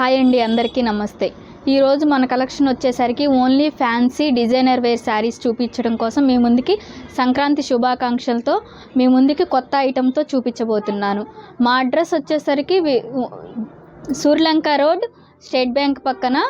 Hi అండి అందరికీ నమస్తే. ఈరోజు మన కలెక్షన్ వచ్చేసరికి only fancy designer wear saris చూపించడం కోసం మీ ముందుకి సంక్రాంతి శుభాకాంక్షలతో మీ ముందుకి కొత్త ఐటెంతో చూపించబోతున్నాను. మా అడ్రస్ వచ్చేసరికి వి- సూర్యలంక రోడ్ స్టేట్ బ్యాంక్ పక్కన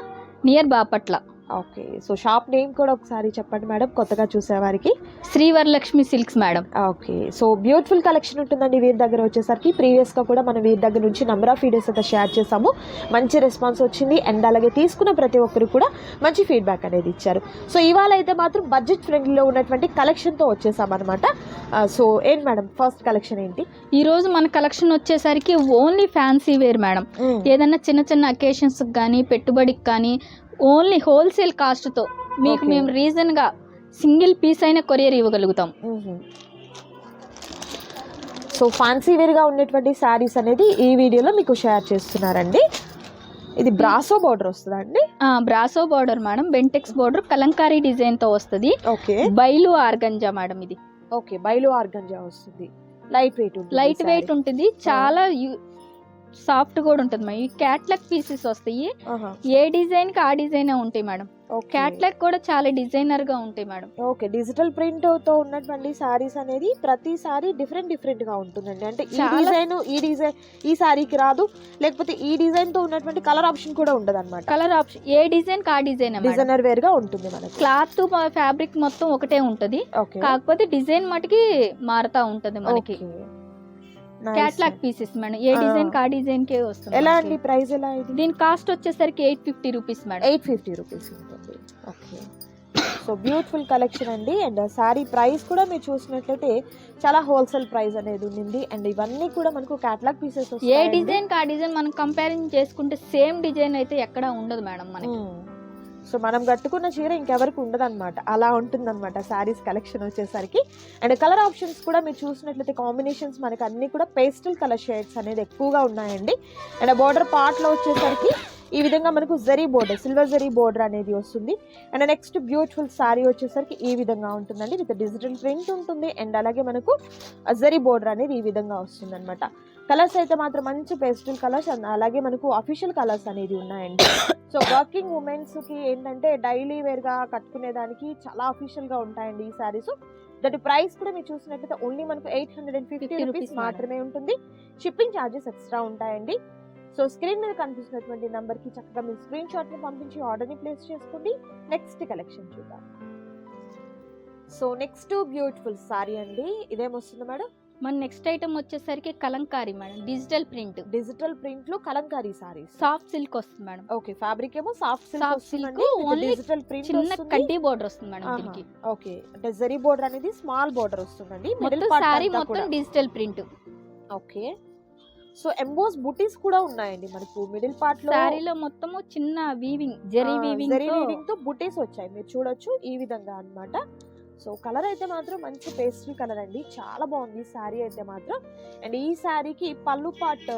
near Bapatla. Okay. So shop name కూడా ఒకసారి చెప్పండి మేడం. కొత్తగా చూసేవారికి Sri Varalakshmi silks madam. Okay. So beautiful collection ఉంటుందండి వీరి దగ్గర వచ్చేసరికి. ప్రీవియస్గా కూడా మనం వీరి దగ్గర నుంచి నెంబర్ ఆఫ్ వీడియోస్ అయితే షేర్ చేసాము మంచి రెస్పాన్స్ వచ్చింది. అండ్ అలాగే తీసుకున్న ప్రతి ఒక్కరు కూడా మంచి ఫీడ్బ్యాక్ అనేది ఇచ్చారు. సో ఇవాళ అయితే మాత్రం బడ్జెట్ ఫ్రెండ్లీలో ఉన్నటువంటి కలెక్షన్తో వచ్చేసామన్నమాట సో ఏంటి మేడం? ఫస్ట్ కలెక్షన్ ఏంటి? ఈరోజు మన కలెక్షన్ వచ్చేసరికి ఓన్లీ ఫ్యాన్సీ వేర్ మేడం. ఏదైనా చిన్న చిన్న అకేషన్స్కి కానీ పెట్టుబడికి కానీ ఓన్లీ హోల్సేల్ కాస్ట్తో మీకు. మేము రీజన్గా సింగిల్ పీస్ అయిన కొరియర్ ఇవ్వగలుగుతాం. సో ఫ్యాన్సీ వేర్గా ఉన్నటువంటి శారీస్ అనేది ఈ వీడియోలో మీకు షేర్ చేస్తున్నారండి. ఇది బ్రాసో బార్డర్ వస్తుందా అండి? Brasso border madam. Bentex border Kalamkari డిజైన్తో వస్తుంది. ఓకే. బైలు ఆర్గంజా మేడం ఇది. ఓకే బయలు ఆర్గంజా వస్తుంది. లైట్ వెయిట్ లైట్ వెయిట్ ఉంటుంది. చాలా సాఫ్ట్ కూడా ఉంటుంది మేడం ఈ క్యాట్లాగ్ పీసెస్ వస్తాయి. ఏ డిజైన్కి ఆ డిజైన్ ఉంటాయి మేడం. క్యాట్లాగ్ కూడా చాలా డిజైనర్గా ఉంటాయి మేడం. ఓకే. డిజిటల్ ప్రింట్తో ఉన్నటువంటి సారీస్ అనేది ప్రతి సారీ డిఫరెంట్ డిఫరెంట్గా ఉంటుందండి. అంటే ఈ డిజైన్ ఈ డిజైన్ ఈ సారీకి రాదు. లేకపోతే ఈ డిజైన్తో ఉన్నటువంటి కలర్ ఆప్షన్ కూడా ఉండదు అనమాట కలర్ ఆప్షన్ ఏ డిజైన్కి ఆ డిజైన్ డిజైనర్ వేర్గా ఉంటుంది మనకి. క్లాత్ ఫ్యాబ్రిక్ మొత్తం ఒకటే ఉంటది. కాకపోతే డిజైన్ మటుకి మారుతా ఉంటది మనకి. క్యాట్లాగ్ పీసెస్ మేడం ఏ ఆ. డిజైన్కి ఆ డిజైన్ కే వస్తుంది ఎలా. అండి ప్రైస్ ఎలా ఇది? దీని కాస్ట్ వచ్చేసరికి eight fifty rupees madam eight fifty rupees ఉంటుంది. ఓకే. సో బ్యూటిఫుల్ కలెక్షన్ అండి. అండ్ సారీ ప్రైస్ కూడా మీరు చూసినట్లయితే చాలా హోల్సేల్ ప్రైస్ అనేది ఉంది అండ్ ఇవన్నీ కూడా మనకు క్యాట్లాగ్ పీసెస్ ఏ డిజైన్కి ఆ డిజైన్ మనం కంపారిజన్ చేసుకుంటే సేమ్ డిజైన్ అయితే ఎక్కడ ఉండదు మేడం మనకి. సో మనం కట్టుకున్న చీర ఇంకెవరికి ఉండదన్నమాట. అలా ఉంటుందన్నమాట శారీస్ కలెక్షన్ వచ్చేసరికి. అండ్ కలర్ ఆప్షన్స్ కూడా మీరు చూసినట్లయితే కాంబినేషన్స్ మనకి అన్ని కూడా పేస్టల్ కలర్ షేడ్స్ అనేది ఎక్కువగా ఉన్నాయండి. అండ్ బార్డర్ పార్ట్లో వచ్చేసరికి ఈ విధంగా మనకు zari border silver zari border అనేది వస్తుంది. అండ్ నెక్స్ట్ బ్యూటిఫుల్ శారీ వచ్చేసరికి ఈ విధంగా ఉంటుందండి. విత్ డిజిటల్ ప్రింట్ ఉంటుంది. అండ్ అలాగే మనకు జరీ బోర్డర్ అనేది ఈ విధంగా వస్తుంది అనమాట కలర్స్ అయితే మాత్రం మంచి పేస్టల్ కలర్స్ అలాగే మనకు అఫీషియల్ కలర్స్ అనేది ఉన్నాయండి. సో వర్కింగ్ ఉమెన్స్కి ఏంటంటే డైలీ వేర్గా కట్టుకునే దానికి చాలా అఫీషియల్గా ఉంటాయండి ఈ సారీస్ దట్ ప్రైస్ కూడా మీరు చూసినట్లయితే ఓన్లీ మనకు eight hundred and fifty 50 rupees మాత్రమే. ఉంటుంది. షిప్పింగ్ ఛార్జెస్ ఎక్స్ట్రా ఉంటాయండి. సో స్క్రీన్ మీద కనిపిస్తున్నటువంటి నంబర్కి చక్కగా మీరు స్క్రీన్ షాట్ని పంపించి ఆర్డర్ని ప్లేస్ చేసుకోండి. నెక్స్ట్ కలెక్షన్ చూద్దాం. సో నెక్స్ట్ బ్యూటిఫుల్ సారీ అండి. ఇదేమొస్తుంది మేడం? మన నెక్స్ట్ ఐటమ్ వచ్చేసరికి Kalamkari madam. Digital print digital ప్రింట్లో కలంకారీ సారీస్ సాఫ్ట్ సిల్క్ వస్తుంది మేడం. ఓకే ఫ్యాబ్రిక్ ఏమో సాఫ్ట్ సిల్క్ వస్తుందండి. silk, only డిజిటల్ ప్రింట్ చిన్న కడ్డీ బోర్డర్ వస్తుంది మేడం దీనికి. ఓకే అంటే జరీ బోర్డర్ అనేది స్మాల్ బోర్డర్ వస్తుందండి. మిడిల్ మొత్తం పార్ట్ సారీ మొత్తం digital print okay so emboss బుటీస్ కూడా ఉన్నాయండి మనకు మిడిల్ పార్ట్లో సారీలో మొత్తము చిన్న వీవింగ్ జరీ వీవింగ్ జరీ వీవింగ్తో బుటీస్ వచ్చాయి. మీరు చూడొచ్చు ఈ విధంగా అన్నమాట. సో కలర్ అయితే మాత్రం మంచి పేస్ట్రీ కలర్ అండి. చాలా బాగుంది శారీ అయితే మాత్రం. అండ్ ఈ శారీకి పళ్ళు పాట్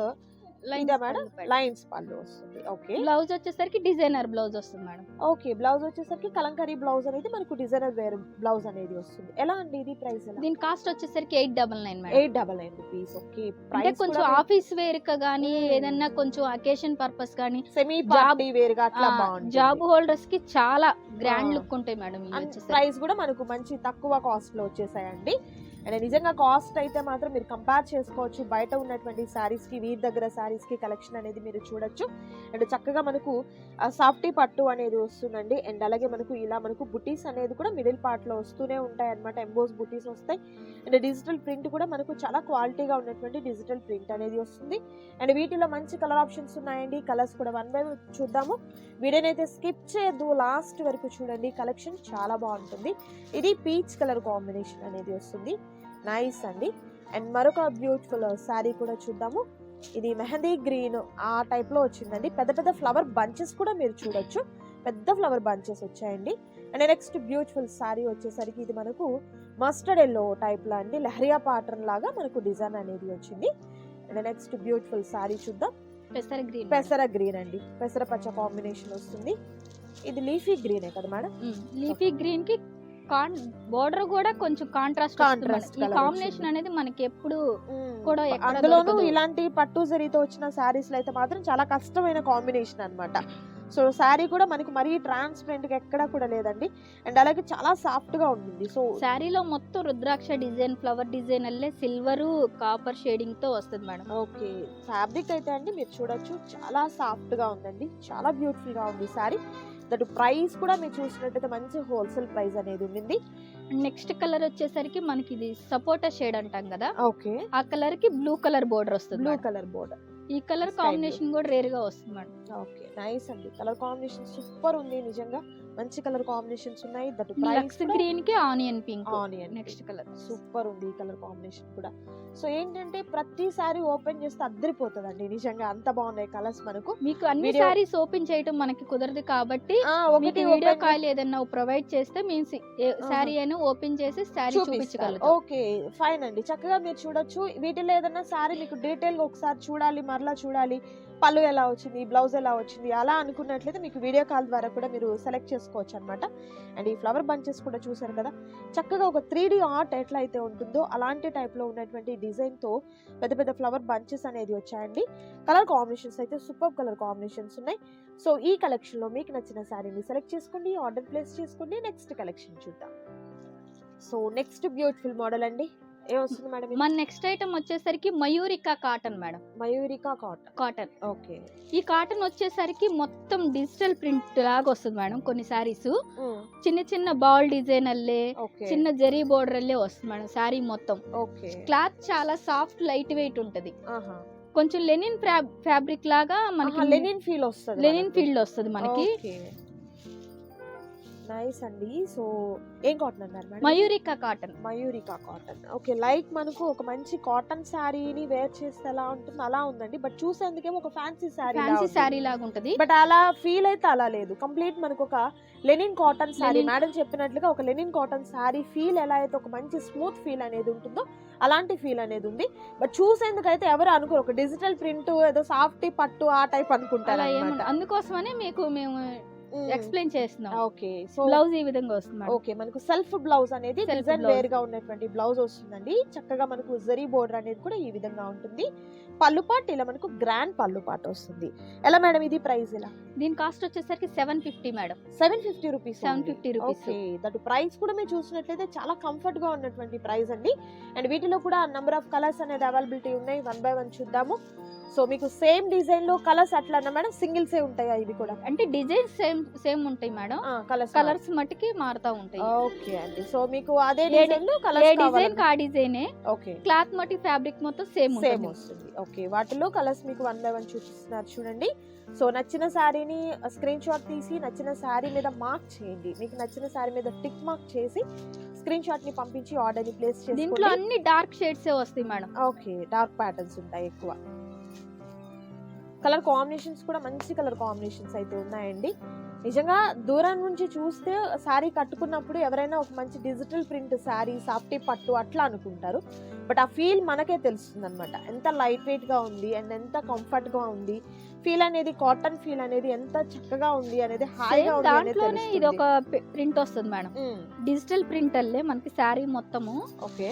ఇదా మేడం? లైన్స్ పళ్ళు వస్తుంది. ఓకే. బ్లౌజ్ వచ్చేసరికి డిజైనర్ బ్లౌజ్ వస్తుంది మేడం. ఓకే బ్లౌజ్ వచ్చేసరికి కలంకారీ బ్లౌజ్ అనేది మనకు డిజైనర్ వేర్ బ్లౌజ్ అనేది వస్తుంది. ఎలా అండి ఇది ప్రైస్ దీని కాస్ట్ వచ్చేసరికి eight double nine madam. Eight double nine rupees. Okay అంటే కొంచెం ఆఫీస్ వేర్ Hmm. ఏదన్నా కొంచెం అకేషన్ పర్పస్ గానీ సెమీ జాబ్- పార్టీ వేర్గా అట్లా బాగుంటుంది. జాబ్ హోల్డర్స్కి చాలా గ్రాండ్. లుక్ ఉంటాయి మేడం ప్రైస్ కూడా మనకు మంచి తక్కువ కాస్ట్లో వచ్చేసాయండి. అండ్ నిజంగా కాస్ట్ అయితే మాత్రం మీరు కంపేర్ చేసుకోవచ్చు. బయట ఉన్నటువంటి శారీస్కి వీరి దగ్గర శారీస్కి కలెక్షన్ అనేది మీరు చూడొచ్చు. అండ్ చక్కగా మనకు సాఫ్టీ పట్టు అనేది వస్తుందండి. అండ్ అలాగే మనకు ఇలా మనకు బుటీస్ అనేది కూడా మిడిల్ పార్ట్లో వస్తూనే ఉంటాయి అనమాట ఎంబోస్ బుటీస్ వస్తాయి. అండ్ డిజిటల్ ప్రింట్ కూడా మనకు చాలా క్వాలిటీగా ఉన్నటువంటి డిజిటల్ ప్రింట్ అనేది వస్తుంది. అండ్ వీటిలో మంచి కలర్ ఆప్షన్స్ ఉన్నాయండి. కలర్స్ కూడా వన్ బై చూద్దాము. వీడియోనైతే స్కిప్ చేయొద్దు. లాస్ట్ వరకు చూడండి. కలెక్షన్ చాలా బాగుంటుంది. ఇది పీచ్ కలర్ కాంబినేషన్ అనేది వస్తుంది. నైస్ అండి. అండ్ మరొక బ్యూటిఫుల్ శారీ కూడా చూద్దాము. ఇది మెహందీ గ్రీన్ ఆ type లో వచ్చిందండి. పెద్ద పెద్ద ఫ్లవర్ బంచెస్ కూడా మీరు చూడొచ్చు. పెద్ద ఫ్లవర్ బంచెస్ వచ్చాయండి. అండ్ నెక్స్ట్ బ్యూటిఫుల్ శారీ వచ్చేసరికి ఇది మనకు మస్టర్డ్ ఎల్లో టైప్లో అండి. లహరియా పాటర్న్ లాగా మనకు డిజైన్ అనేది వచ్చింది. అండ్ నెక్స్ట్ బ్యూటిఫుల్ శారీ చూద్దాం. పెసర గ్రీన్ పెసర గ్రీన్ అండి. పెసర పచ్చ కాంబినేషన్ వస్తుంది. ఇది లీఫీ గ్రీనే కదా మేడం లీఫీ గ్రీన్కి కాన్ బోర్డర్ కూడా కొంచెం కాంట్రాస్ట్ ఈ కాంబినేషన్. అనేది మనకి ఎప్పుడు. కూడా అందులోనూ. ఇలాంటి పట్టు జరీతో వచ్చిన శారీస్లో అయితే మాత్రం చాలా కష్టమైన కాంబినేషన్ అన్నమాట. సో శారీ కూడా మనకి మరీ ట్రాన్స్పరెంట్గా ఎక్కడా కూడా లేదండి. అండ్ అలాగే చాలా సాఫ్ట్గా ఉంటుంది. సో శారీలో మొత్తం రుద్రాక్ష డిజైన్ ఫ్లవర్ డిజైన్ అల్లే సిల్వర్ కాపర్ షేడింగ్తో వస్తుంది మేడం. ఓకే. ఫ్యాబ్రిక్ అయితే అండి మీరు చూడొచ్చు. చాలా సాఫ్ట్గా ఉందండి. చాలా బ్యూటిఫుల్గా ఉంది సారీ దట్ ప్రైస్ కూడా మీరు చూసినట్టయితే మంచి హోల్సేల్ ప్రైస్ అనేది ఉండింది. నెక్స్ట్ కలర్ వచ్చేసరికి మనకి ఇది సపోటా షేడ్ అంటాం కదా? ఓకే. ఆ కలర్కి బ్లూ కలర్ బోర్డర్ వస్తుంది బ్లూ. Colour border. ఈ కలర్. కాంబినేషన్ కూడా రేర్గా వస్తుంది మేడం. ఓకే. నైస్ అండి. కలర్ కాంబినేషన్ సూపర్ ఉంది నిజంగా. మంచి కలర్ కాంబినేషన్స్ ఉన్నాయి. దట్ ప్రైస్ గ్రీన్కి onion pink. Onion next colour. Super ఉంది ఈ కలర్ కాంబినేషన్ కూడా. సో ఏంటంటే ప్రతిసారి ఓపెన్ చేస్తే అద్దరిపోతుందండి. నిజంగా అంత బాగున్నాయి కలర్స్ మనకు. మీకు అన్ని సారీస్ ఓపెన్ చేయటం మనకి కుదరదు కాబట్టి ఒకటి వీడియో కాల్ ఏదైనా ప్రొవైడ్ చేస్తే మేము శారీ అయినా ఓపెన్ చేసి శారీ చూపిస్తారు. చూపించగలుగుతాం. ఓకే ఫైన్ అండి. చక్కగా మీరు చూడొచ్చు. వీటిలో ఏదైనా సారీ మీకు డీటెయిల్గా ఒకసారి చూడాలి మరలా చూడాలి పళ్ళు ఎలా వచ్చింది బ్లౌజ్ ఎలా వచ్చింది అలా అనుకున్నట్లయితే మీకు వీడియో కాల్ ద్వారా కూడా మీరు సెలెక్ట్ చేసుకోవచ్చు అనమాట అండ్ ఈ ఫ్లవర్ బంచెస్ కూడా చూసారు కదా చక్కగా ఒక త్రీ డి ఆర్ట్ ఎట్లా అయితే ఉంటుందో అలాంటి టైప్లో ఉన్నటువంటి డిజైన్తో పెద్ద పెద్ద ఫ్లవర్ బంచెస్ అనేది వచ్చాయండి. కలర్ కాంబినేషన్స్ అయితే సూపర్ కలర్ కాంబినేషన్స్ ఉన్నాయి. సో ఈ కలెక్షన్లో మీకు నచ్చిన శారీని సెలెక్ట్ చేసుకోండి ఆర్డర్ ప్లేస్ చేసుకోండి నెక్స్ట్ కలెక్షన్ చూద్దాం. సో నెక్స్ట్ బ్యూటిఫుల్ మోడల్ అండి. మేడం? మన నెక్స్ట్ ఐటమ్ వచ్చేసరికి Mayurika cotton madam. Mayurika cotton cotton okay. ఈ కాటన్ వచ్చేసరికి మొత్తం డిజిటల్ ప్రింట్ లాగా వస్తుంది మేడం కొన్ని సారీస్ చిన్న చిన్న బాల్ డిజైన్ అల్లే చిన్న జరీ బోర్డర్ అల్లే వస్తుంది మేడం శారీ మొత్తం. క్లాత్ చాలా సాఫ్ట్ లైట్ వెయిట్ ఉంటది. కొంచెం లెనిన్ ఫ్యాబ్రిక్ లాగా మనకి లెనిన్ ఫీల్ వస్తుంది లెనిన్ ఫీల్డ్ వస్తుంది మనకి. నైస్ అండి. సో ఏం కాటన్ అన్నారు madam? Mayurika cotton Mayurika cotton okay like మనకు ఒక మంచి కాటన్ శారీని వేర్ చేస్తే ఎలా ఉంటుంది అలా ఉందండి. బట్ చూసేందుకేమో ఒక ఫ్యాన్సీ శారీ ఫ్యాన్సీ శారీ లాగా ఉంటది. బట్ అలా ఫీల్ అయితే అలా లేదు. కంప్లీట్ మనకు ఒక లెనిన్ కాటన్ శారీ మేడం చెప్పినట్లుగా ఒక లెనిన్ కాటన్ శారీ ఫీల్ ఎలా అయితే ఒక మంచి స్మూత్ ఫీల్ అనేది ఉంటుందో అలాంటి ఫీల్ అనేది ఉంది. బట్ చూసేందుకైతే ఎవరు అనుకోరు. ఒక డిజిటల్ ప్రింట్ ఏదో సాఫ్ట్ పట్టు ఆ టైప్ అనుకుంటారు. అందుకోసమనే మీకు మ్మ్. ఎక్స్ప్లెయిన్ చేస్తున్నాం. ఓకే సో బ్లౌజ్ ఈ విధంగా వస్తుంది. ఓకే మనకు సెల్ఫ్ బ్లౌజ్ అనేది డిజైన్. వేర్గా ఉన్నటువంటి బ్లౌజ్ వస్తుందండి. చక్కగా మనకు జరీ బోర్డర్ అనేది కూడా ఈ విధంగా ఉంటుంది. పళ్ళు పాట్ ఇలా మనకు గ్రాండ్ పళ్ళు పాట్ వస్తుంది. ఎలా మేడం ఇది ప్రైస్ ఇలా దీని కాస్ట్ వచ్చేసరికి seven fifty madam. Seven fifty rupees seven fifty rupees that price కూడా మీరు చూసినట్లయితే చాలా కంఫర్ట్గా ఉన్నటువంటి ప్రైస్ అండి. అండ్ వీటిలో కూడా నంబర్ ఆఫ్ కలర్స్ అనేది అవైలబిలిటీ ఉన్నాయి. వన్ బై వన్ చూద్దాము. సో మీకు సేమ్ డిజైన్లో కలర్స్ అట్లా మేడం సింగిల్సే ఉంటాయా ఇవి కూడా? అంటే డిజైన్ సేమ్ సేమ్ ఉంటాయి మేడం. కలర్స్ కలర్స్ మట్టుకి మారుతా ఉంటాయి. ఓకే అండి. సో మీకు అదే డిజైన్లో ఏ కలర్స్ డిజైన్ కా డిజైనే ఓకే. క్లాత్ మట్టి ఫ్యాబ్రిక్ మొత్తం సేమ్ సేమ్ వస్తుంది. ఓకే. వాటిలో కలర్స్ మీకు వన్ బై వన్ చూపిస్తున్నారు చూడండి. సో నచ్చిన శారీని స్క్రీన్ షాట్ తీసి నచ్చిన శారీ మీద మార్క్ చేయండి. మీకు నచ్చిన శారీ మీద టిక్ మార్క్ చేసి స్క్రీన్ షాట్ని పంపించి ఆర్డర్ని ప్లేస్ దీంట్లో చేసుకోండి. అన్ని డార్క్ షేడ్స్ వస్తాయి మేడం. ఓకే. డార్క్ ప్యాటర్న్స్ ఉంటాయి ఎక్కువ. కలర్ కాంబినేషన్స్ కూడా మంచి కలర్ కాంబినేషన్స్ అయితే ఉన్నాయండి. నిజంగా దూరం నుంచి చూస్తే శారీ కట్టుకున్నప్పుడు ఎవరైనా ఒక మంచి డిజిటల్ ప్రింట్ శారీ సాఫ్టీ పట్టు అట్లా అనుకుంటారు. బట్ ఆ ఫీల్ మనకే తెలుస్తుంది అనమాట ఎంత లైట్ వెయిట్గా ఉంది అండ్ ఎంత కంఫర్ట్గా ఉంది. ఫీల్ అనేది కాటన్ ఫీల్ అనేది ఎంత చక్కగా ఉంది అనేది హాయిగా దాంట్లోనే ఇది ఒక ప్రింట్ వస్తుంది మేడం. డిజిటల్ ప్రింట్ అల్లే మనకి శారీ మొత్తము. ఓకే.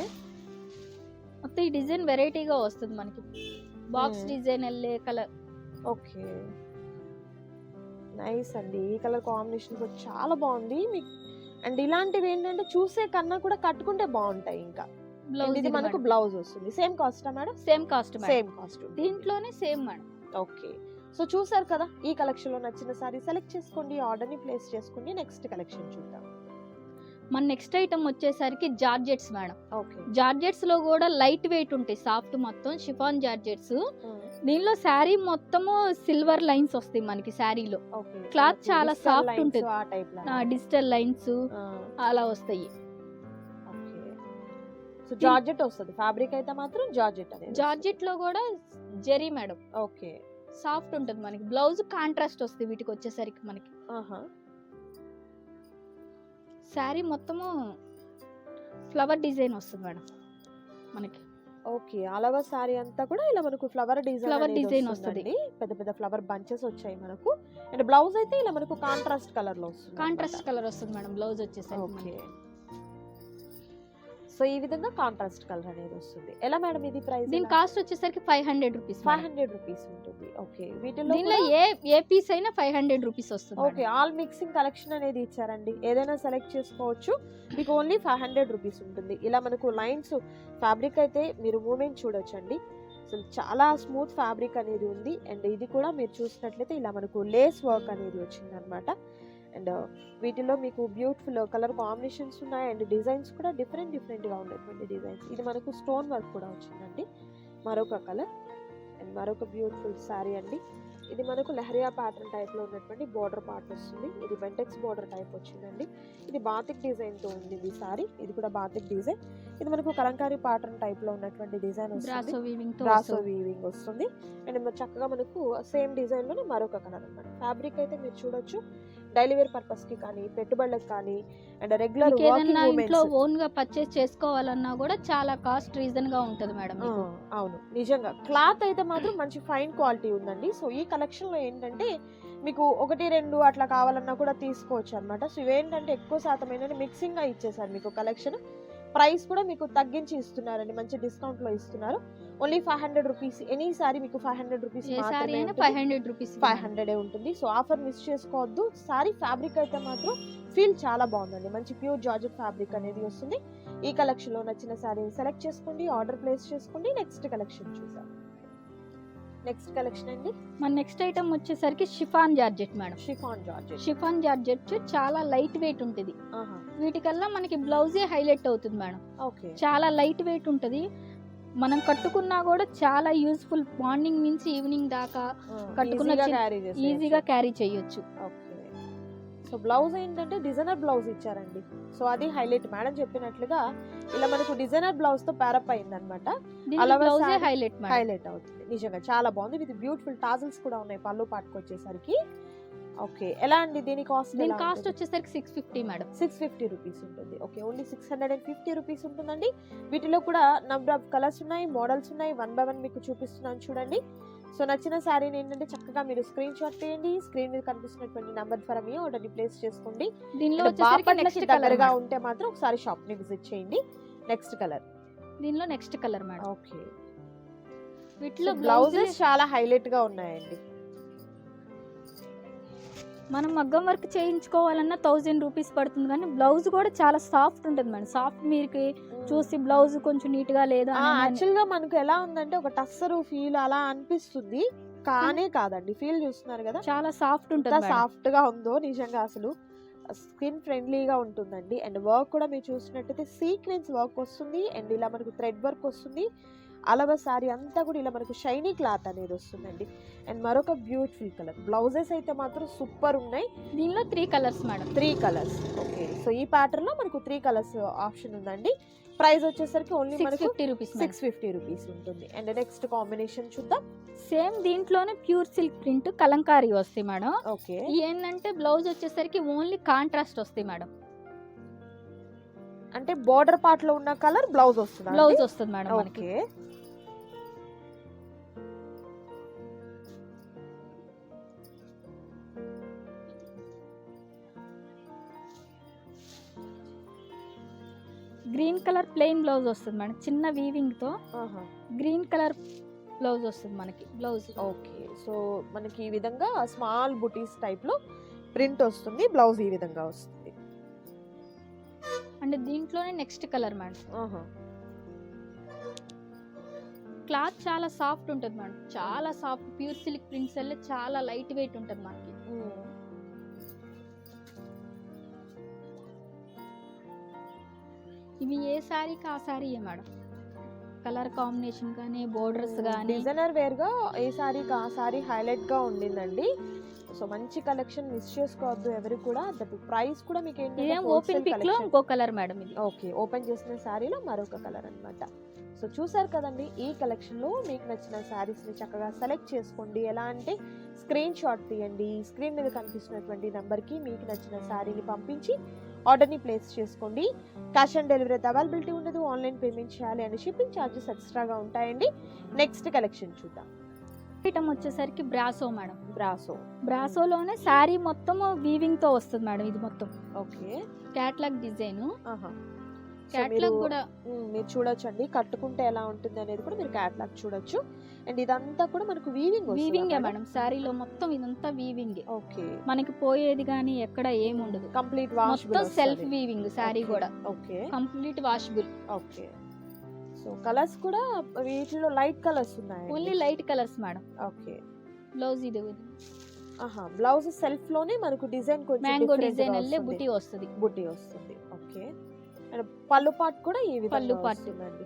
మొత్తం ఈ డిజైన్ వెరైటీగా వస్తుంది మనకి. బాక్స్. డిజైన్ అల్లే కలర్ ఓకే. నైస్ అండి. ఈ కలర్ కాంబినేషన్ కూడా చాలా బాగుంది. మీకు అండ్ ఇలాంటివి ఏంటంటే చూసే కన్నా కూడా కట్టుకుంటే బాగుంటాయి ఇంకా. ఇది మనకు బ్లౌజ్ వస్తుంది? Same కాస్టా madam? Same cost same cost దీంట్లోనే సేమ్ మేడం. ఓకే. సో చూసారు కదా ఈ కలెక్షన్లో నచ్చిన సారీ సెలెక్ట్ చేసుకోండి ఆర్డర్ని ప్లేస్ చేసుకోండి నెక్స్ట్ కలెక్షన్ చూద్దాం. మన నెక్స్ట్ ఐటమ్ వచ్చేసరికి జార్జెట్స్ మేడం. ఓకే. జార్జెట్స్లో కూడా లైట్ వెయిట్ ఉంటాయి సాఫ్ట్ మొత్తం షిఫాన్ జార్జెట్స్. దీనిలో శారీ మొత్తము సిల్వర్ లైన్స్ వస్తాయి మనకి శారీలో. Cloth చాలా soft ఉంటుంది. డిజిటల్ లైన్స్ అలా వస్తాయి. జార్జెట్ వస్తుంది. ఫ్యాబ్రిక్ అయితే మాత్రం జార్జెట్ అనేది జార్జెట్లో కూడా జెరీ మేడం. ఓకే. సాఫ్ట్ ఉంటుంది మనకి. బ్లౌజ్ కాంట్రాస్ట్ వస్తుంది వీటికి వచ్చేసరికి మనకి. శారీ మొత్తము ఫ్లవర్ డిజైన్ వస్తుంది మేడం మనకి. ఓకే. అలవ సారీ అంతా కూడా ఇలా మనకు ఫ్లవర్ డిజైన్ అనేది design వస్తుందండి. పెద్ద పెద్ద ఫ్లవర్ బంచెస్ వచ్చాయి మనకు. అండ్ బ్లౌజ్ అయితే ఇలా మనకు కాంట్రాస్ట్ కలర్లో వస్తుంది కాంట్రాస్ట్ కలర్ వస్తుంది మేడం. బ్లౌజ్ వచ్చేసరికి ఓకే. సో ఈ విధంగా కాంట్రాస్ట్ కలర్ అనేది వస్తుంది. ఎలా మేడం ఇది ప్రైస్ దీని కాస్ట్ వచ్చేసరికి five hundred rupees five hundred rupees ఉంటుంది. ఓకే వీటిలో దీనిలో ఏ ఏ పీస్ అయినా ఫైవ్ హండ్రెడ్ రూపీస్ వస్తుంది ఓకే ఆల్ మిక్సింగ్ కలెక్షన్ అనేది ఇచ్చారండి. ఏదైనా సెలెక్ట్ చేసుకోవచ్చు. మీకు ఓన్లీ ఫైవ్ హండ్రెడ్ రూపీస్ ఉంటుంది. ఇలా మనకు లైన్స్ ఫ్యాబ్రిక్ అయితే మీరు మూమెంట్ చూడొచ్చండి. అసలు చాలా స్మూత్ ఫ్యాబ్రిక్ అనేది ఉంది. అండ్ ఇది కూడా మీరు చూసినట్లయితే ఇలా మనకు లేస్ వర్క్ అనేది వచ్చింది అనమాట అండ్ వీటిలో మీకు బ్యూటిఫుల్ కలర్ కాంబినేషన్స్ ఉన్నాయి అండ్ డిజైన్స్ కూడా డిఫరెంట్ డిఫరెంట్గా ఉన్నటువంటి డిజైన్స్ ఇది మనకు స్టోన్ వర్క్ కూడా వచ్చిందండి. మరొక కలర్ అండ్ మరొక బ్యూటిఫుల్ శారీ అండి. ఇది మనకు లహరియా ప్యాటర్న్ టైప్లో ఉన్నటువంటి బోర్డర్ పార్ట్ వస్తుంది. ఇది బెంటెక్స్ బోర్డర్ టైప్ వచ్చిందండి. ఇది బాతిక్ డిజైన్తో ఉంది ఈ సారీ ఇది కూడా బాతిక్ డిజైన్ ఇది మనకు కలంకారీ ప్యాటర్న్ టైప్లో ఉన్నటువంటి డిజైన్ వస్తుంది. బ్రాసో వీవింగ్ వస్తుంది. అండ్ చక్కగా మనకు సేమ్ డిజైన్లోనే మరొక కలర్ అన్నమాట. ఫ్యాబ్రిక్ అయితే మీరు చూడొచ్చు. డైలీ వేర్ పర్పస్కి కానీ పెట్టుబడులకు కానీ అండ్ రెగ్యులర్ ఏదన్నా ఇంట్లో ఉమెన్స్ ఓన్గా పర్చేస్ చేసుకోవాలన్నా కూడా చాలా కాస్ట్ రీజన్గా ఉంటది మేడం. అవును. నిజంగా. క్లాత్ అయితే మాత్రం మంచి ఫైన్ క్వాలిటీ ఉందండి. సో ఈ కలెక్షన్లో ఏంటంటే మీకు ఒకటి రెండు అట్లా కావాలన్నా కూడా తీసుకోవచ్చు అనమాట సో ఇవేంటంటే ఎక్కువ శాతం ఏంటంటే మిక్సింగ్గా ఇచ్చేసారు మీకు కలెక్షన్. ప్రైస్ కూడా మీకు తగ్గించి ఇస్తున్నారండి. మంచి డిస్కౌంట్లో ఇస్తున్నారు. Only five hundred rupees any sari మీకు five hundred rupees five hundred rupees five hundred ఉంటుంది. సో ఆఫర్ మిస్ చేసుకోవద్దు. సారీ ఫ్యాబ్రిక్ అయితే మాత్రం ఫీల్ చాలా బాగుందండి. మంచి ప్యూర్ జార్జెట్ ఫ్యాబ్రిక్ అనేది వస్తుంది. ఈ కలెక్షన్లో నచ్చిన సారీని సెలెక్ట్ చేసుకోండి. ఆర్డర్ ప్లేస్ చేసుకోండి. నెక్స్ట్ కలెక్షన్ చూసాం నెక్స్ట్ కలెక్షన్ అండి. మన నెక్స్ట్ ఐటమ్ వచ్చేసరికి chiffon georgette madam. Chiffon georgette. Chiffon georgette చాలా లైట్ వెయిట్ ఉంటుంది. వీటికల్లా మనకి బ్లౌజే హైలైట్ అవుతుంది మేడం. ఓకే. చాలా లైట్ వెయిట్ ఉంటుంది. మనం కట్టుకున్నా కూడా చాలా యూస్ఫుల్ మార్నింగ్ నుంచి ఈవినింగ్ దాకా కట్టుకున్న ఈజీగా క్యారీ చేయొచ్చు. సో బ్లౌజ్ ఏంటంటే డిజైనర్ బ్లౌజ్ ఇచ్చారండి. సో అది హైలైట్. మేడం చెప్పినట్లుగా ఇలా మనకు డిజైనర్ బ్లౌజ్తో ప్యారప్ అయింది అనమాట హైలైట్ హైలైట్ అవుతుంది. నిజంగా చాలా బాగుంది. విత్ బ్యూటిఫుల్ టాజల్స్ కూడా ఉన్నాయి పళ్ళు పాటుకు వచ్చేసరికి. ఓకే. ఎలా అండి? దీని కాస్ట్ దీని కాస్ట్ వచ్చేసరికి six fifty madam. Six fifty rupees ఉంటుంది. Okay. Only six hundred and fifty rupees ఉంటుందండి. వీటిలో కూడా నంబర్ ఆఫ్ కలర్స్ ఉన్నాయి మోడల్స్ ఉన్నాయి. వన్ బై వన్ మీకు చూపిస్తున్నాను చూడండి. సో నచ్చిన శారీని ఏంటంటే చక్కగా మీరు స్క్రీన్ షాట్ తీయండి స్క్రీన్ మీద కనిపిస్తున్నటువంటి నంబర్ ద్వారా మీ ఆర్డర్ని ప్లేస్ చేసుకోండి. దీనిలో నెక్స్ట్ కలర్ దగ్గరగా ఉంటే మాత్రం ఒకసారి షాప్ని విజిట్ చేయండి. నెక్స్ట్ కలర్ దీనిలో నెక్స్ట్ కలర్ మేడం. ఓకే. వీటిలో బ్లౌజెస్ బ్లౌజెస్ చాలా హైలైట్గా ఉన్నాయండి. మనం మగ్గం వర్క్ చేయించుకోవాలన్నా థౌజండ్ రూపీస్ పడుతుంది కానీ బ్లౌజ్ కూడా చాలా సాఫ్ట్ ఉంటుంది మేడం. సాఫ్ట్ మీరు చూసి బ్లౌజ్ కొంచెం నీట్గా లేదా అని- అని- యాక్చువల్గా మనకు ఎలా ఉందంటే ఒక టస్సరు ఫీల్ అలా అనిపిస్తుంది. కానే కాదండి ఫీల్ చూస్తున్నారు కదా? చాలా సాఫ్ట్ ఉంటుంది. సాఫ్ట్గా ఉందో నిజంగా అసలు. స్కిన్ ఫ్రెండ్లీగా ఉంటుందండి. అండ్ వర్క్ కూడా మీరు చూసినట్టయితే సీక్వెన్స్ వర్క్ వస్తుంది. అండ్ ఇలా మనకు థ్రెడ్ వర్క్ వస్తుంది. అలవ సారీ అంతా కూడా ఇలా మనకు షైనీ క్లాత్ అనేది వస్తుందండి. అండ్ మరొక బ్యూటిఫుల్ కలర్ బ్లౌజెస్ అయితే మాత్రం సూపర్ ఉన్నాయి. దీనిలో three colours madam three colours okay so ఈ ప్యాటర్న్లో మనకు త్రీ కలర్స్ ఆప్షన్ ఉందండి. ప్రైస్ వచ్చేసరికి ఓన్లీ మనకు fifty rupees six fifty rupees ఉంటుంది. అండ్ నెక్స్ట్ కాంబినేషన్ చూద్దాం. సేమ్ దీంట్లోనే ప్యూర్ సిల్క్ ప్రింట్ కలంకారీ వస్తాయి మేడం ఓకే ఏంటంటే బ్లౌజ్ వచ్చేసరికి ఓన్లీ కాంట్రాస్ట్ వస్తాయి మేడం అంటే బోర్డర్ పార్ట్లో ఉన్న కలర్ బ్లౌజ్ వస్తుంది బ్లౌజ్ వస్తుంది మేడం మనకి. Okay green colour plain blouse వస్తుంది మేడం. చిన్న వీవింగ్తో ఆహా. గ్రీన్ కలర్ బ్లౌజ్ వస్తుంది మనకి బ్లౌజ్. ఓకే. సో మనకి ఈ విధంగా స్మాల్ బుటీస్ టైప్లో ప్రింట్ వస్తుంది బ్లౌజ్ ఈ విధంగా వస్తుంది. అండ్ దీంట్లోనే నెక్స్ట్ కలర్ మేడం. క్లాత్ చాలా సాఫ్ట్ ఉంటుంది మేడం. చాలా సాఫ్ట్ ప్యూర్ సిల్క్ ప్రింట్స్ వల్ల చాలా లైట్ వెయిట్ ఉంటుంది మనకి. ఇవి ఏ శారీకి ఆ శారీయే మేడం? కలర్ కాంబినేషన్ కానీ బోర్డర్స్ కానీ? డిజైనర్ వేర్గా ఏ సారీకి ఆ సారీ హైలైట్గా ఉండిందండి. సో మంచి కలెక్షన్ మిస్ చేసుకోవద్దు ఎవరు కూడా. ప్రైస్ కూడా మీకు ఇదేం ఓపెన్ పిక్లో ఇంకో కలర్ మేడం ఇది. ఓకే ఓపెన్ చేసిన శారీలో మరొక కలర్ అన్నమాట. సో చూసారు కదండి ఈ కలెక్షన్లో మీకు నచ్చిన శారీస్ని చక్కగా సెలెక్ట్ చేసుకోండి. ఎలా అంటే స్క్రీన్ షాట్ తీయండి. స్క్రీన్ మీద కనిపిస్తున్నటువంటి నెంబర్కి మీకు నచ్చిన శారీని పంపించి ఆర్డర్ని ప్లేస్ చేసుకోండి. క్యాష్ ఆన్ డెలివరీ అయితే అవైలబిలిటీ ఉండదు. ఆన్లైన్ పేమెంట్ చేయాలి అండ్ షిప్పింగ్ ఛార్జెస్ ఎక్స్ట్రాగా ఉంటాయండి. నెక్స్ట్ కలెక్షన్ చూద్దాం. ఐటమ్ వచ్చేసరికి బ్రాసో మేడం. బ్రాసో. బ్రాసోలోనే శారీ మొత్తం వీవింగ్తో వస్తుంది మేడం ఇది మొత్తం. ఓకే. క్యాట్లాగ్ డిజైన్ క్యాట్లాగ్ కూడా. మీరు చూడొచ్చు అండి కట్టుకుంటే ఎలా ఉంటుంది అనేది కూడా మీరు క్యాట్లాగ్ చూడొచ్చు. అండ్ ఇదంతా కూడా మనకు వీవింగ్ వీవింగే మేడం. శారీలో మొత్తం ఇదంతా వీవింగ్ ఓకే. మనకి పోయేది కానీ ఎక్కడ ఏమి ఉండదు. కంప్లీట్ వాష్ మొత్తం సెల్ఫ్ వీవింగ్ శారీ కూడా. Okay. Complete washable okay. So colours కూడా వీటిలో లైట్ కలర్స్ ఉన్నాయి only light colours madam. Okay. Blouse ఇది ఆహా బ్లౌజ్ సెల్ఫ్లోనే మనకు డిజైన్ కొంచెం మ్యాంగో డిజైన్ అల్లే. బుటీ వస్తుంది. బుట్టి వస్తుంది. ఓకే. పళ్ళు పాట్ కూడా ఈ పళ్ళు part. వస్తుందండి.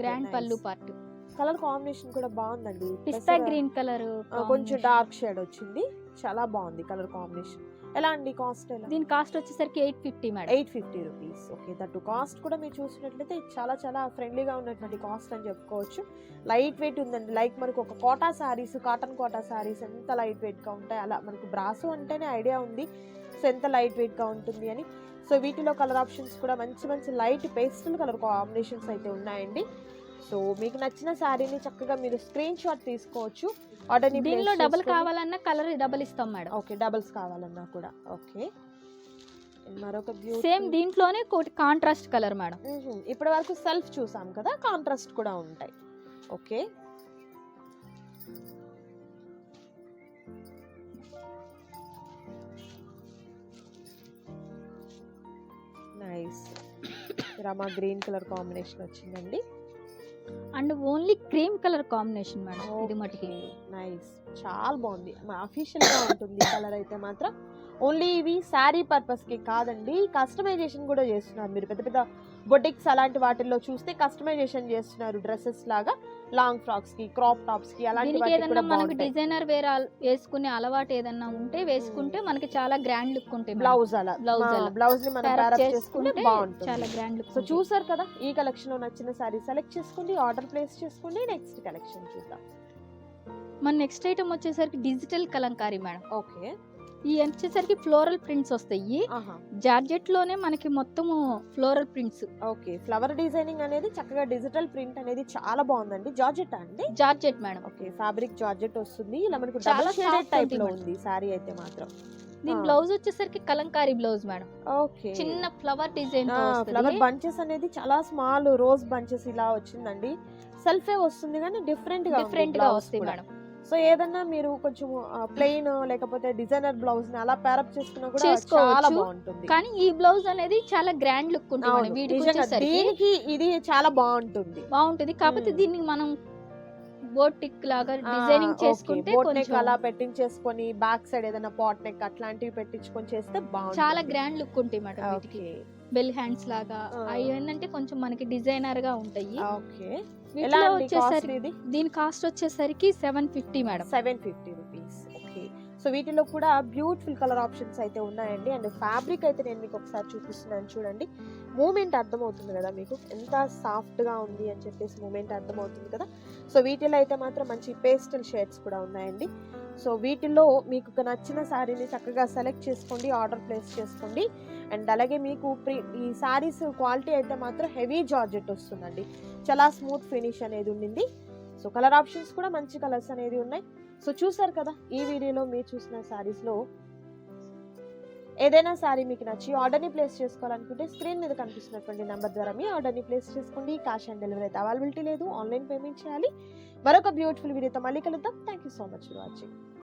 గ్రాండ్ పళ్ళు పార్ట్. కలర్ కాంబినేషన్ కూడా బాగుందండి. పిస్తా గ్రీన్ కలర్ కొంచెం డార్క్ షేడ్ వచ్చింది. చాలా బాగుంది కలర్ కాంబినేషన్ ఎలా అండి కాస్ట్ ఎలా? దీని కాస్ట్ వచ్చేసరికి eight fifty madam eight fifty rupees okay that cost కూడా మీరు చూసినట్లయితే చాలా చాలా ఫ్రెండ్లీగా ఉన్నటువంటి కాస్ట్ అని చెప్పుకోవచ్చు. లైట్ వెయిట్ ఉందండి. లైక్ మనకు ఒక కోటా శారీస్ కాటన్ కోటా శారీస్ ఎంత లైట్ వెయిట్గా ఉంటాయి? అలా మనకు బ్రాసు అంటేనే ఐడియా ఉంది. ఎంత లైట్ వెయిట్గా ఉంటుంది అని. సో వీటిలో కలర్ ఆప్షన్స్ కూడా మంచి మంచి లైట్ పేస్టల్ కలర్ కాంబినేషన్స్ అయితే ఉన్నాయండి. సో మీకు నచ్చిన శారీని చక్కగా మీరు స్క్రీన్ షాట్ తీసుకోవచ్చు. ఆర్డర్ దీనిలో డబుల్ కావాలన్నా కలర్ డబుల్ ఇస్తాం మేడం. ఓకే డబల్స్ కావాలన్నా కూడా. ఓకే మరొక సేమ్ దీంట్లోనే కోటి కాంట్రాస్ట్ కలర్ మేడం. ఇప్పటి వరకు సెల్ఫ్ చూసాం కదా కాంట్రాస్ట్ కూడా ఉంటాయి. Okay nice. Rama green colour combination వచ్చిందండి. And only cream colour combination madam ఇది మటుకి. నైస్. చాలా బాగుంది. అఫీషియల్గా ఉంటుంది కలర్ అయితే మాత్రం. ఓన్లీ ఇవి శారీ పర్పస్కి కాదండి కస్టమైజేషన్ కూడా చేస్తున్నారు మీరు. పెద్ద పెద్ద బొటిక్స్ అలాంటి వాటిల్లో చూస్తే కస్టమైజేషన్ చేస్తున్నారు డ్రెస్సెస్ లాగా. లాంగ్ ఫ్రాక్స్కి క్రాప్ టాప్స్కి అలాంటి కూడా మనకు డిజైనర్ వేరే వేసుకునే అలవాటు ఏదన్నా ఉంటే వేసుకుంటే మనకి చాలా గ్రాండ్ లుక్ ఉంటాయి మేడం. బ్లౌజ్ అలా. Blouse అలా. బ్లౌజ్ని మనం ప్యారప్ చేసుకుంటే బాగుంటుంది. చాలా గ్రాండ్ లుక్ సో చూసారు కదా ఈ కలెక్షన్లో నచ్చిన సారీ సెలెక్ట్ చేసుకోండి ఆర్డర్ ప్లేస్ చేసుకోండి నెక్స్ట్ కలెక్షన్ చూద్దాం. మన నెక్స్ట్ ఐటమ్ వచ్చేసరికి డిజిటల్ కలంకారీ మేడం. ఓకే. ఈ వచ్చేసరికి ఫ్లోరల్ ప్రింట్స్ వస్తాయి. జార్జెట్లోనే మనకి మొత్తము floral prints. Okay flower designing అనేది చక్కగా డిజిటల్ ప్రింట్ అనేది చాలా బాగుందండి. జార్జెట్ అండి? Georgette madam. Okay fabric georgette వస్తుంది. ఇలా మనకు చాలా షేడెడ్ టైప్లో. ఉంది సారీ అయితే మాత్రం. దీని. బ్లౌజ్ వచ్చేసరికి కలంకారీ బ్లౌజ్ మేడం. ఓకే. చిన్న ఫ్లవర్ డిజైన్ ఫ్లవర్ బంచెస్ అనేది చాలా స్మాల్ రోజ్ బంచెస్ ఇలా వచ్చిందండి. సెల్ఫే వస్తుంది కానీ డిఫరెంట్గా డిఫరెంట్గా వస్తాయి మేడం. సో ఏదన్నా మీరు కొంచెం ప్లెయిన్ లేకపోతే డిజైనర్ బ్లౌజ్ని అలా ప్యారప్ చేసుకున్నా కూడా. చాలా బాగుంటుంది. కానీ ఈ బ్లౌజ్ అనేది చాలా గ్రాండ్ లుక్ ఉంటుంది దీనికి ఇది చాలా బాగుంటుంది. బాగుంటుంది. కాకపోతే. దీన్ని మనం బోటిక్ లాగా డిజైనింగ్ చేసుకుంటే కొంచెం అలా పెట్టించేసుకొని బ్యాక్ సైడ్ ఏదైనా పాట్ నెక్ అట్లాంటివి పెట్టించుకొని చేస్తే బాగుంటుంది. చాలా గ్రాండ్ లుక్ ఉంటాయి మేడం వీటికి. బెల్ హ్యాండ్స్ లాగా. అవి ఏంటంటే కొంచెం మనకి డిజైనర్గా ఉంటాయి. ఓకే. ఎలా వీటిలో వచ్చేసరికి దీని కాస్ట్ వచ్చేసరికి seven fifty madam seven fifty rupees okay so వీటిలో కూడా బ్యూటిఫుల్ కలర్ ఆప్షన్స్ అయితే ఉన్నాయండి. అండ్ ఫ్యాబ్రిక్ అయితే నేను మీకు ఒకసారి చూపిస్తున్నాను చూడండి. మూమెంట్ అర్థమవుతుంది కదా మీకు? ఎంత సాఫ్ట్గా ఉంది అని చెప్పేసి మూమెంట్ అర్థమవుతుంది కదా? సో వీటిలో అయితే మాత్రం మంచి పేస్టల్ షేడ్స్ కూడా ఉన్నాయండి. సో వీటిల్లో మీకు నచ్చిన శారీని చక్కగా సెలెక్ట్ చేసుకోండి ఆర్డర్ ప్లేస్ చేసుకోండి. అండ్ అలాగే మీకు ప్రీ ఈ శారీస్ క్వాలిటీ అయితే మాత్రం హెవీ జార్జెట్ వస్తుందండి. చాలా స్మూత్ ఫినిష్ అనేది ఉండింది. సో కలర్ ఆప్షన్స్ కూడా మంచి కలర్స్ అనేది ఉన్నాయి. సో చూసారు కదా ఈ వీడియోలో మీరు చూసిన శారీస్లో ఏదైనా శారీ మీకు నచ్చి ఆర్డర్ని ప్లేస్ చేసుకోవాలనుకుంటే స్క్రీన్ మీద కనిపిస్తున్నటువంటి నెంబర్ ద్వారా మీ ఆర్డర్ని ప్లేస్ చేసుకోండి. క్యాష్ ఆన్ డెలివరీ అయితే అవైలబిలిటీ లేదు ఆన్లైన్ పేమెంట్ చేయాలి. మరొక బ్యూటిఫుల్ వీడియోతో మళ్ళీ కలుద్దాం. Thank you so much for watching